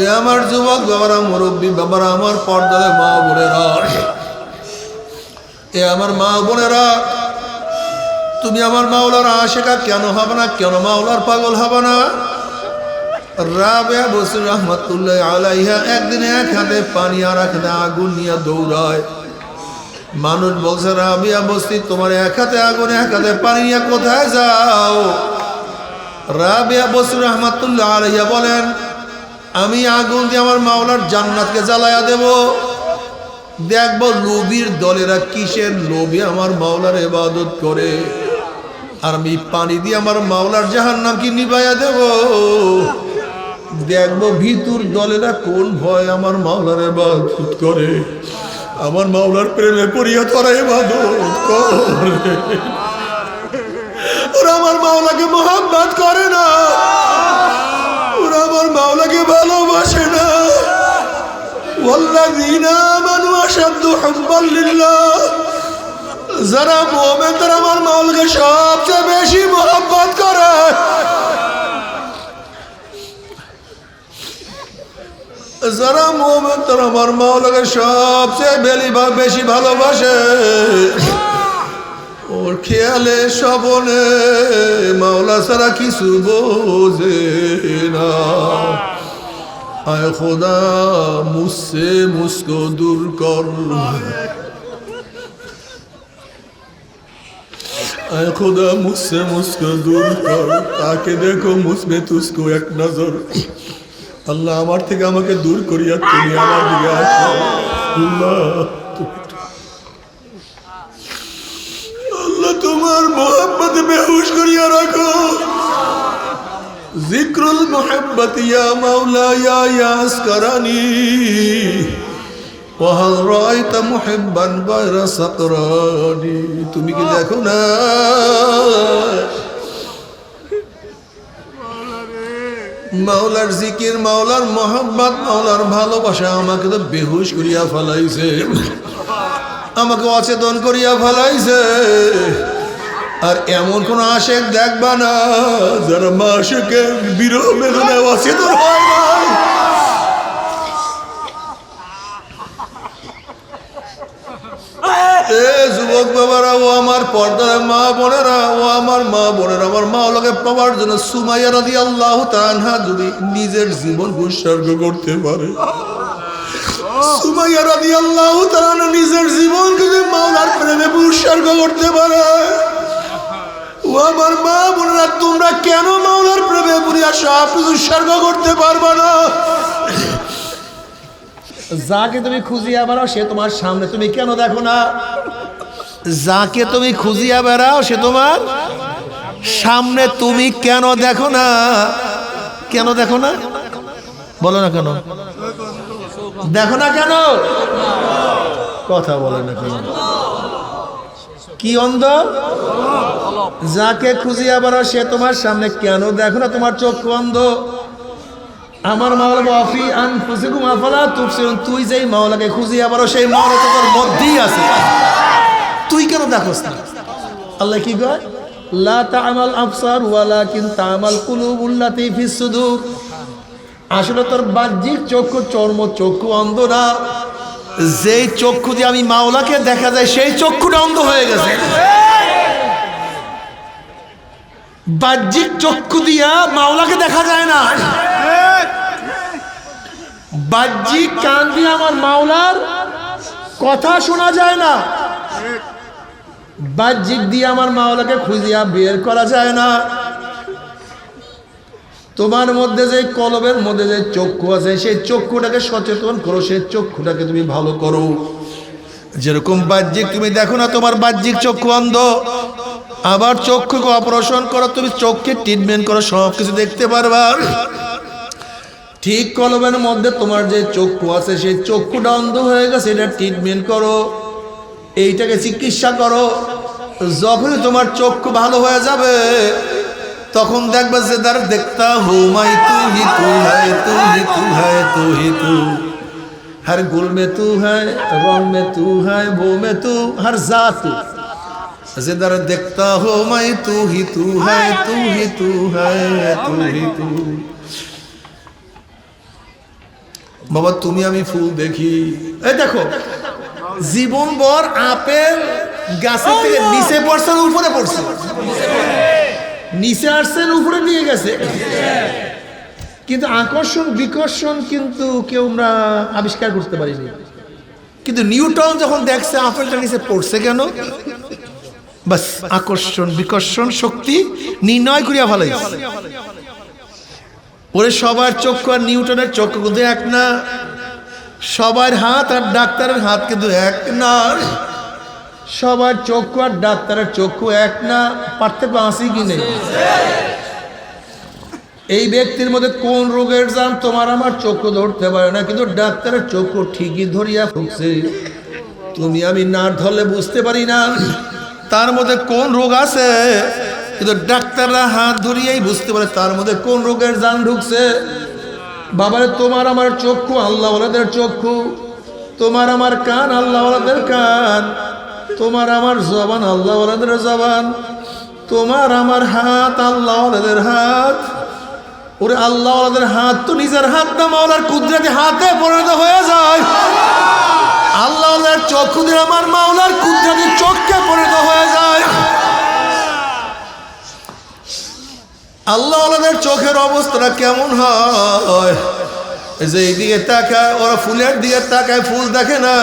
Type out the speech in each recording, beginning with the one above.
এ আমার যুবক, বাবারা মুরব্বী, বাবারা আমার পর্দারে মা বোনেরা। এ আমার মা বোনেরা, তুমি আমার মাওলার আশেকা কেন হবে না? কেন মাওলার পাগল হবে না? এক হাতে পানি আগুন নিয়ে মানুষ রাবিয়া তোমার এক হাতে পানি কোথায় যাও? বসির রহমতুল্লাহ বলেন আমি আগুন দিয়ে আমার মাওলার জান্নাতকে জ্বালায়া দেব। দেখব লোভীর দলেরা কিসের লোভে আমার মাওলার এবাদত করে। আর আমি পানি দিয়ে আমার মাওলার জাহান নাম কি নিবাইয়া দেব। দেখব ভিতুর দলেরা কোন ভয় আমার মাওলার এবাদত করে। আমার মাওলার প্রেমে পড়িয়া তোরা এবাদত করে। ওরা আমার মাওলাকে মোহাম্মত করে না। আমার মাওলাকে ভালোবাসে না। যারা মোমেন, তারা আমার মাওলাকে সবচেয়ে বেশি মোহাম্মত করে। যারা মোমেন, তারা আমার মাওলাকে সবচেয়ে বেশি ভালোবাসে। ওর খেয়ালে সবনে মাওলা ছাড়া কিছু বোঝে না। আয় খোদা মুসে মুসকো দূর কর। আয় খোদা মুসে মুসকো দূর কর। তাকে দেখো মুসবে তুসকো এক নজর। আল্লাহ আমার থেকে আমাকে দূর করিয়া তুমি আমার দিকে আল্লাহ। জিক্রুল মোহাম্মত ইয়া মাওলা ইয়া ওয়াহাল রায়তা মুহিব্বান বাইরা সাকরানি। তুমি কি দেখো না? মাওলার জিকির, মাওলার মোহাম্মদ মাওলার ভালোবাসা আমাকে তো বেহুশ করিয়া ফেলাইছে। আমাকে অচেতন করিয়া ফেলাইছে। আর এমন কোন আশেক দেখবা না, যারা মাসেকে বিরহ বেদনায় অচেতন হয় এ যুবক বাবারা, ও আমার পর্দার মা বোনেরা, ও আমার মা বোনেরা, আমার মা ওলাকে পাওয়ার জন্য সুমাইয়া রাদি আল্লাহ তানহা যদি নিজের জীবন উৎসর্গ করতে পারে। সুমাইয়া রাদি আল্লাহ তাআলা নিজের জীবনকে যদি মাওলার প্রেমে উৎসর্গ করতে পারে। ও আমার মা বোনেরা, তোমরা কেন মাওলার প্রেমে সব কিছু উৎসর্গ করতে পারবে না। যাকে তুমি খুঁজিয়া বেড়াও, সে তোমার সামনে। তুমি কেন দেখো না? যাকে তুমি খুঁজিয়া বেড়াও, সে তোমার সামনে। তুমি কেন দেখো না? কেন দেখো না? বলো না কেন? দেখো না কেন? কথা বলে না কেন? কি অন্ধ? যাকে খুঁজিয়া বেড়াও সে তোমার সামনে কেন? দেখো না তোমার চক্ষু অন্ধ। আমার মাওলা বাফি আন ফুসিকুম তুই যেই মাওলাকে খুঁজি আবারও সেই মাওলা তো তোর মধ্যেই আছে। তুই কেন দেখোস না? আল্লাহ কি কয়? লা তা'মাল আবসার ওয়ালাকিন তা'মাল কুলুবুল্লাতি আসলে তোর বাহ্যিক চক্ষু চর্ম চক্ষু অন্ধ না। যেই চক্ষু দিয়ে আমি মাওলাকে দেখা যায়, সেই চক্ষুটা অন্ধ হয়ে গেছে। বাহ্যিক চক্ষু দিয়া মাওলাকে দেখা যায় না। বাহ্যিক কান দিয়ে আমার মাওলার কথা শোনা যায় না। বাহ্যিক দিয়ে আমার মাওলাকে খুঁজিয়া বের করা যায় না। তোমার মধ্যে যে কলবের মধ্যে যে চক্ষু আছে, সেই চক্ষুটাকে সচেতন করো, সেই চক্ষুটাকে তুমি ভালো করো। যেরকম বাহ্যিক, তুমি দেখো না তোমার বাহ্যিক চক্ষু অন্ধ? আবার চক্ষুকে অপারেশন করো, তুমি চোখকে ট্রিটমেন্ট করো সব কিছু দেখতে পারবা। ঠিক কলমের মধ্যে তোমার যে চক্ষু আছে, সেই চক্ষুটা অন্ধ হয়ে গেছে, এটা ট্রিটমেন্ট করো। এইটাকে চিকিৎসা করো। যখনই তোমার চক্ষু ভালো হয়ে যাবে তখন দেখবে যে তার দেখতা হুমাই তু হি তু হায় তু হি তু। হায় তু হি তু হর গুল মে তু হায় রং মে তু হায় বো মে তু, হর জাত। যে তার দেখতা হুমাই তু হি তু হায় তু হি তু। হায় তু হি তু বাবা, তুমি আমি ফুল দেখি। এই দেখো জীবন বর আপেল গাছে থেকে নিচে পড়ছে উপরে পড়ছে? নিচে আসছে না উপরে নিয়ে গেছে। কিন্তু আকর্ষণ, বিকর্ষণ কিন্তু কেউ আমরা আবিষ্কার করতে পারিনি। কিন্তু নিউটন যখন দেখছে আপেলটা নিচে পড়ছে কেন? বাস, আকর্ষণ, বিকর্ষণ, শক্তি নির্ণয় করিয়া ফেলাইছে। ওরে সবার চক্ষু আর নিউটনের চক্ষু কিন্তু এক না। সবার হাত আর ডাক্তারের হাত কিন্তু এক না। সবার চক্ষু আর ডাক্তারের চক্ষু এক না? পার্থক্য আসি কি নেই? এই ব্যক্তির মধ্যে কোন রোগের জান তোমার আমার চক্ষু ধরতে পারে না, কিন্তু ডাক্তারের চক্ষু ঠিকই ধরিয়া ফুকছে। তুমি আমি না ধরলে বুঝতে পারি না। তার মধ্যে কোন রোগ আছে? কিন্তু ডাক্তাররা হাত ধরিয়েই বুঝতে পারে তার মধ্যে কোন রোগের জান ঢুকছে। বাবারে, তোমার আমার চক্ষু আল্লাহ চক্ষু। তোমার আমার কান আল্লাহ কান। তোমার আমার জবান আল্লাহ জবান। তোমার আমার হাত আল্লাহ হাত। ওরে আল্লাহ হাত তো নিজের হাত না, মাওলার কুদরতি হাতে পরিণত হয়ে যায়। আল্লাহ চক্ষু দিয়ে আমার মাওলার কুদরতি চোখকে পরিণত হয়ে যায়। আল্লাহ চোখের অবস্থাটা কেমন হয়? যে এইদিকে তাকায়, ওরা ফুলের দিকে তাকায়, ফুল দেখে না।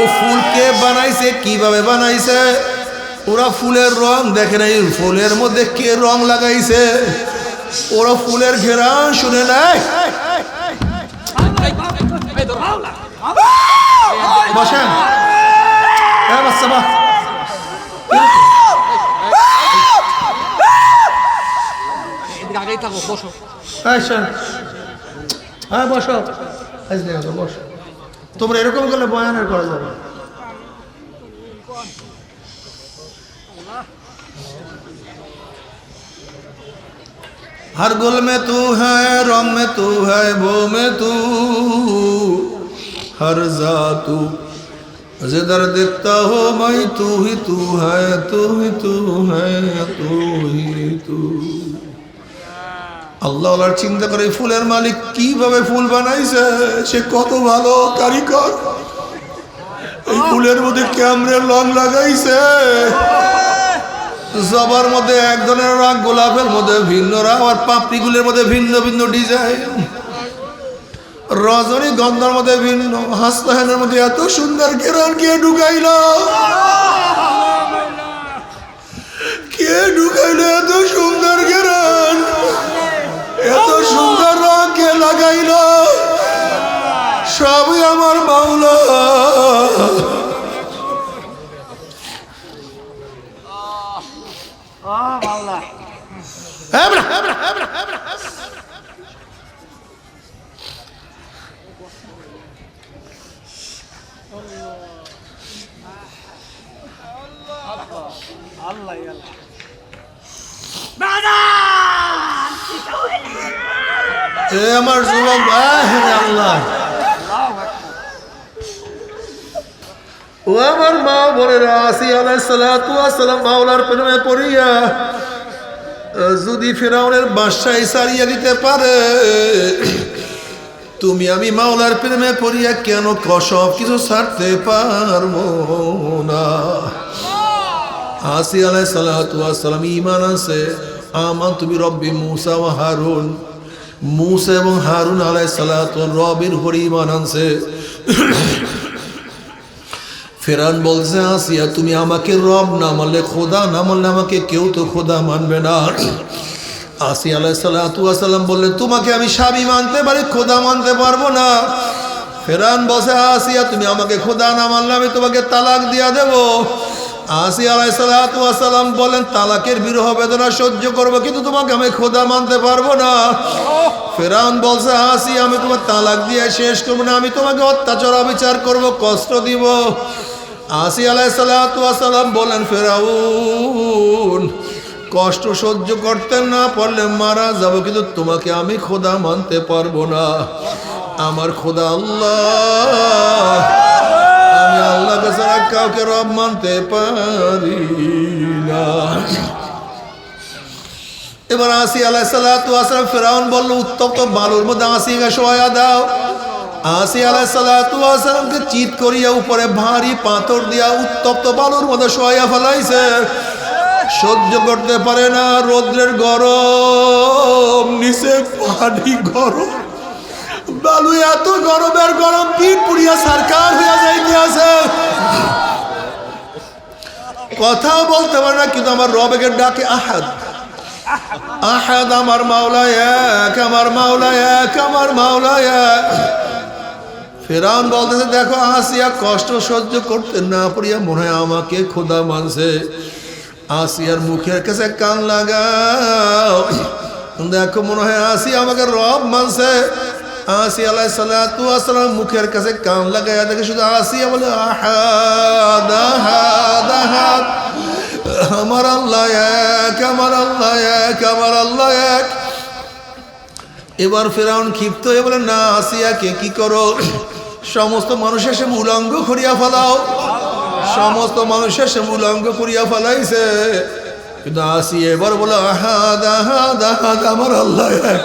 ও ফুল কে বানাইছে কীভাবে বানাইছে? ওরা ফুলের রং দেখে নাই ফুলের মধ্যে কে রং লাগাইছে? ওরা ফুলের ঘেরান শুনে নাই? বসেন। হ্যাঁ বাচ্চা বাহ। আগেই থাকো বসো। হ্যাঁ বসো। বসো। তোমরা এরকম করলে বয়ান আর করা যাবে না। हर गुल में तू है रंग में तू है वो में तू हर जा तू जिधर दिखता हो मैं तू ही तू है तू ही तू है तू ही तू আল্লাহ চিন্তা করে ফুলের মালিক কীভাবে ফুল বানাইছে? সে কত ভালো কারিগর। এই ফুলের মধ্যে ক্যামরে লং লাগাইছে। জবার মধ্যে এক ধরনের রং গোলাপের মধ্যে ভিন্ন রং আর পাপড়িগুলোর মধ্যে ভিন্ন ভিন্ন ডিজাইন। রজনী গন্ধার মধ্যে ভিন্ন হাসতাহানের মধ্যে এত সুন্দর কেরণ কে ঢুকাইল? কে ঢুকাইল এত সুন্দর কেরণ এত সুন্দর রং কে লাগাইল। সবই আমার বাউলা হ্যাঁ বড়া, হ্যাঁ বড়া, হ্যাঁ বড়া, হ্যাঁ বড়া, হ্যাঁ বড়া। এ আমার যুবক আল্লাহ। ও আমার মা বোনেরা, আসি আলাইসালাম মাওলার প্রেমে পড়িয়া যদি ফেরাউনের বাসায় সারিয়ে দিতে পারে, তুমি আমি মাওলার প্রেমে পড়িয়া কেন কসব কিছু ছাড়তে পারব না। আসি আলাই সালাম ইমান আছে আমান, তুমি রব্বি মুসা হারুন মুসা এবং হারুন আলাই সালাত রবের উপর ইমান আনছে। ফেরান বলছে, আসিয়া, তুমি আমাকে রব না মানলে, খোদা না মানলে আমাকে কেউ তো খোদা মানবে না। আসি আলাহ সাল্লাম বললেন তোমাকে আমি স্বামী মানতে পারি, খোদা মানতে পারব না। ফেরান বসে আসিয়া, তুমি আমাকে খোদা না মানলে আমি তোমাকে তালাক দিয়া দেব। আসি আলাই সাল্লাম বলেন, তালাকের বিরহ বেদনা সহ্য করব, কিন্তু তোমাকে আমি খোদা মানতে পারব না। ফেরাউন বলছে হাসি আমি তোমার তালাক দিয়ে শেষ করব না, আমি তোমাকে অত্যাচার, অবিচার করব, কষ্ট দিব। আসি আলাই সাল্লাম বলেন, ফেরাউন, কষ্ট সহ্য করতে না পারলে মারা যাব, কিন্তু তোমাকে আমি খোদা মানতে পারব না। আমার খোদা আল্লাহ। আমি আল্লাহকে ছাড়া কাউকে রব মানতে পারি না। এবার আসি আলাহ সাল্লাম ফেরাউন বলল, উত্তপ্ত বালুর মধ্যে আসিকে শোয়া দাও। আসি আলাহ সালামকে চিত করিয়া উপরে ভারী পাথর দিয়া উত্তপ্ত বালুর মধ্যে শোয়া ফেলাইছে। সহ্য করতে পারে না রৌদ্রের গরম, নিচে পানি গরম। বালু, এত গরমের গরম পিঠ পুড়িয়া সরকার হইয়া যাইতে আছে? কথাও বলতে পারে না, কিন্তু আমার রবেকে ডাকে, আহাদ আহাদ আমার মাওলা এক, আমার মাওলা এক, আমার মাওলা এক। ফেরাউন বলতেছে, দেখো, আসিয়া কষ্ট সহ্য করতে না পারিয়া মনে হয় আমাকে খোদা মানছে। আসিয়ার মুখের কাছে কান লাগাও। দেখো, মনে হয় আসি আমাকে রব মানছে। আসি আলাই সালাতু আসসালাম মুখের কাছে কান লাগাইয়া দেখে শুধু আসিয়া বলে আমার আল্লাহ এক, আমার আল্লাহ এক, আমার আল্লাহ এক। এবার ফেরাউন ক্ষিপ্ত হয়ে বলে, না আসিয়াকে কি করো? সমস্ত মানুষের সে উলঙ্গ করিয়া ফেলাও। সমস্ত মানুষের সে উলঙ্গ করিয়া ফেলাইছে। কিন্তু আসি এবার বলে, আহাদ আহাদ আহাদ আমার আল্লাহ এক।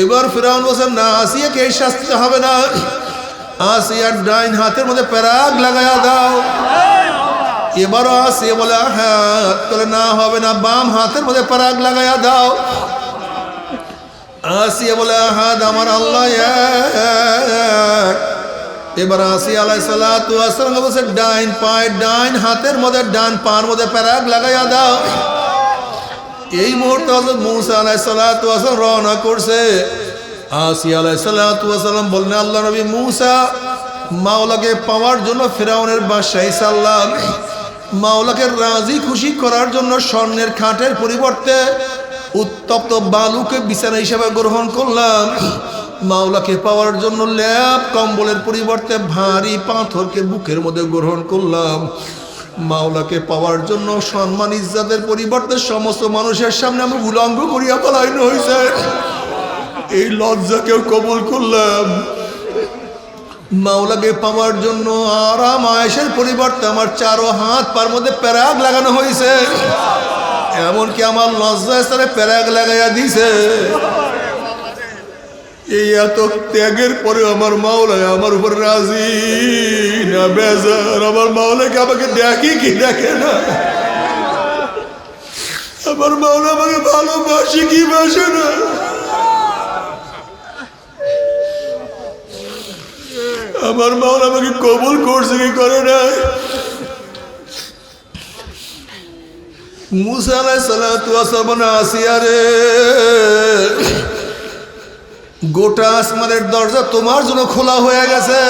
এবার ফেরাউন বলছেন, না, আসিয়াকে এই শাস্তি হবে না। আসিয়ার ডাইন হাতের মধ্যে প্যারাগ লাগাইয়া দাও। এবারও আসে বলে হাত করে না হবে না, বাম হাতের মধ্যে পরাগ লাগাইয়া দাও। আসিয়া বলে হাত আমার আল্লাহ। এবার আসি আলাই আসসালাম বলছে, ডাইন পায়ে ডাইন হাতের মধ্যে, ডান পার মধ্যে প্যারাগ লাগাইয়া দাও। এই মুহূর্তে হজরত মৌসা আলাই সালাতু আসসালাম রওনা করছে। আসি আলাই সালাতু আসসালাম বললেন, আল্লাহ নবী মৌসা, মাওলাকে পাওয়ার জন্য ফেরাউনের বাদশাহী সাল্লাম, মাওলাকে রাজি খুশি করার জন্য স্বর্ণের খাটের পরিবর্তে উত্তপ্ত বালুকে বিছানা হিসাবে গ্রহণ করলাম। মাওলাকে পাওয়ার জন্য ল্যাব কম্বলের পরিবর্তে ভারী পাথরকে বুকের মধ্যে গ্রহণ করলাম। মাওলাকে পাওয়ার জন্য সম্মান, ইজ্জাতের পরিবর্তে সমস্ত মানুষের সামনে আমি উলঙ্গ করিয়া পালাইন হয়েছে এই লজ্জাকেও কবুল করলাম। মাওলাকে পাওয়ার জন্য আরাম আয়েসের পরিবর্তে আমার চারো হাত পার মধ্যে প্যারাগ লাগানো হয়েছে এমনকি আমার লজ্জা স্তরে প্যারাগ লাগাইয়া দিছে। এই এত ত্যাগের পরে আমার মাওলায় আমার উপর রাজি না, বেজার। আমার মাওলাকে আমাকে দেখি কি দেখে না? আমার মাওলা আমাকে ভালোবাসি কি বাসে না? আমার মাওলা আমাকে কবুল করছে কি করে না? মুসা আলাই সালাতু আসিয়া রে। গোটা আসমানের দরজা তোমার জন্য খোলা হয়ে গেছে।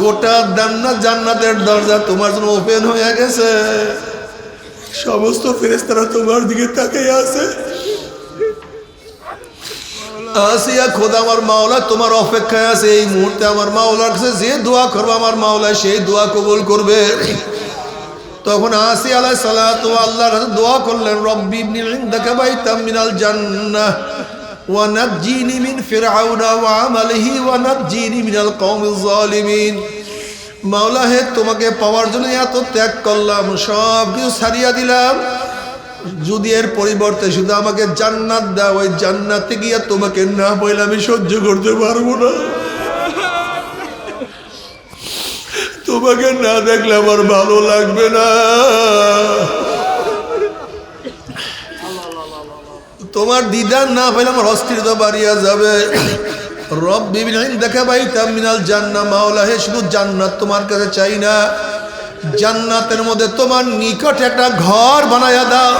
গোটা জান্নাত জান্নাতের দরজা তোমার জন্য ওপেন হয়ে গেছে। সমস্ত ফেরেস্তারা তোমার দিকে তাকিয়ে আছে। আসিয়া খোদা আমার মাওলা তোমার অপেক্ষায় আছে। এই মুহূর্তে আমার মাওলার কাছে যে দোয়া করবে আমার মাওলা, সেই দোয়া কবুল করবে। তখন আসি আলাই সালাতু আল্লাহর দোয়া করলেন, রব্বি ইবনি ইনদাকা বাইতাম মিনাল জান্নাহ। মাওলা তোমাকে পাওয়ার জন্য এত ত্যাগ করলাম, সব কিছু ছাড়িয়া দিলাম। যদি এর পরিবর্তে শুধু আমাকে জান্নাত দাও, ওই জান্নাতে গিয়া তোমাকে না বইলে আমি সহ্য করতে পারব না। তোমাকে না দেখলে আমার ভালো লাগবে না। তোমার দিদার না পেলে আমার অস্থিরতা বাড়িয়া যাবে। রব বিভিন্ন দেখা পাই মিনাল জান্না, মাওলা হে, শুধু জান্নাত তোমার কাছে চাই না। জান্নাতের মধ্যে তোমার নিকট একটা ঘর বানায়া দাও।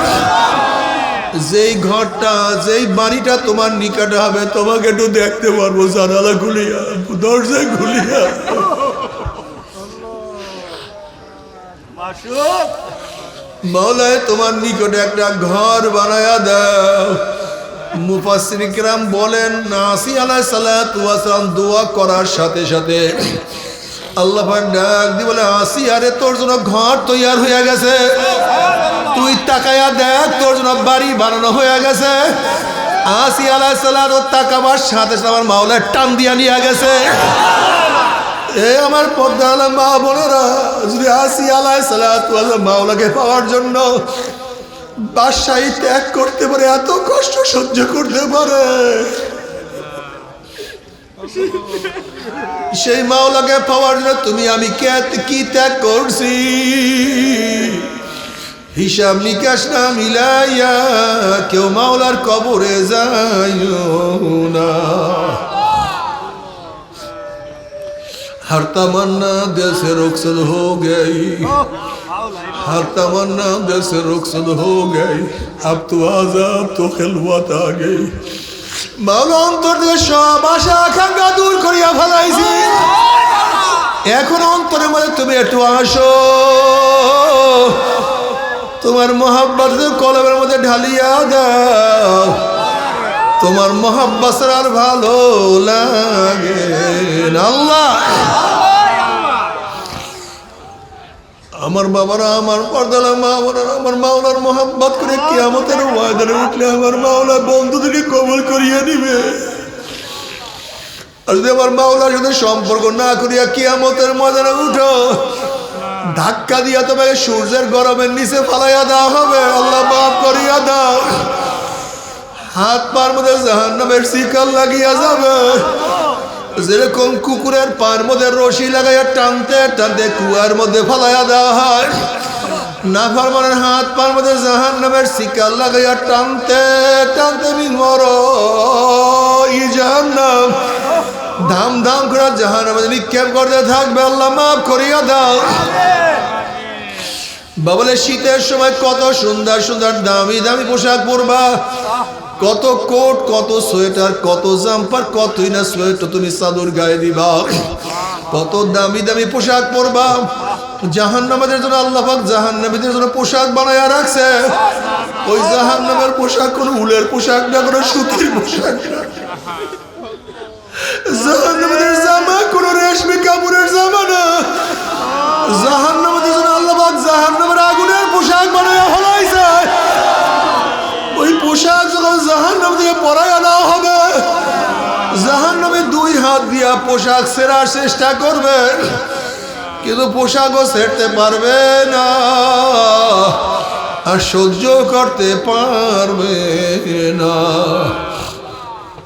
যেই ঘরটা, যেই বাড়িটা তোমার নিকটে হবে, তোমাকে একটু দেখতে পারব, জানালা খুলিয়া, দরজা খুলিয়া। মাওলায় তোমার নিকটে একটা ঘর বানায়া দাও। মুফাসিরিকরাম বলেন, নাসি আলাহ সালাম দোয়া করার সাথে সাথে আল্লাহ ডাক বলে, আসি, আরে তোর জন্য ঘর তৈয়ার হয়ে গেছে। তুই তাকায়া দেখ, তোর জন্য বাড়ি বানানো হয়ে গেছে। আসি আলাহ সাল্লাহ তাকাবার সাথে সাথে আমার মাওলায় টান দিয়া নিয়ে গেছে। এ আমার পর্দা আলম মা বোনেরা যদি আসি আলাই সালাত মাওলাকে পাওয়ার জন্য। বাদশাহী ত্যাগ করতে পারে, এত কষ্ট সহ্য করতে পারে। সেই মাওলাকে পাওয়ার জন্য তুমি আমি কে- কি ত্যাগ করছি? হিসাব নিকাশ না মিলাইয়া কেউ মাওলার কবরে যাইও না। हर तमन्ना दिल से रुखसत हो गई हर तमन्ना दिल से रुखसत हो गई अब तो आजाब तो खिलवत आ गई মাওলা অন্তর থেকে সব আশা আকাঙ্ক্ষা দূর করিয়া ফেলাইছি এখন অন্তরের মধ্যে তুমি একটু আসো তোমার মহাব্বত কলমের মধ্যে ঢালিয়া দাও তোমার মহাব্বাস আর ভালো লাগে না। আল্লাহ আমার বাবারা, আমার পর্দালা মা বোনেরা আমার মাওলার মোহাম্মত করে কিয়ামতের ওয়াদারে উঠলে আমার মাওলা বন্ধুদেরকে কবল করিয়ে নিবে। আর যদি আমার মাওলার সাথে সম্পর্ক না করিয়া কিয়ামতের ময়দানে উঠো, ধাক্কা দিয়া তোমাকে সূর্যের গরমের নিচে ফালাইয়া দেওয়া হবে। আল্লাহ মাফ করিয়া দাও। হাত পার মধ্যে জাহান নামের শিকাল লাগিয়া যাবে। যেরকম কুকুরের পার মধ্যে রশি লাগাইয়া টানতে টানতে কুয়ার মধ্যে ফালাইয়া দেওয়া হয় না ফারমানের হাত পার মধ্যে জাহান নামের শিকাল লাগাইয়া টানতে টানতে মর জাহান নাম ধাম ধাম করে জাহান নামে নিক্ষেপ করতে থাকবে, আল্লাহ মাফ করিয়া দাও। বাবলে শীতের সময় কত সুন্দর সুন্দর দামি দামি পোশাক পরবা। কত কোট, কত সোয়েটার, কত জাম্পার, কতই না সোয়েটার তুমি চাদর গায়ে দিবা। কত দামি দামি পোশাক পরবা। জাহান্নামাদের জন্য আল্লাহ পাক জাহান্নামীদের জন্য পোশাক বানায়া রাখছে। ওই জাহান্নামের পোশাক কোনো উলের পোশাক না, কোনো সুতির পোশাক না। জাহান্নামীদের জামা কোনো রেশমি কাপড়ের জামা না। জাহান্নামীদের পোশাক যখন জাহান নাম থেকে পরাইয়া দেওয়া হবে জাহান নামে দুই হাত দিয়া পোশাক সেরার চেষ্টা করবে কিন্তু পোশাকও সেরতে পারবে না, আর সহ্য করতে পারবে না।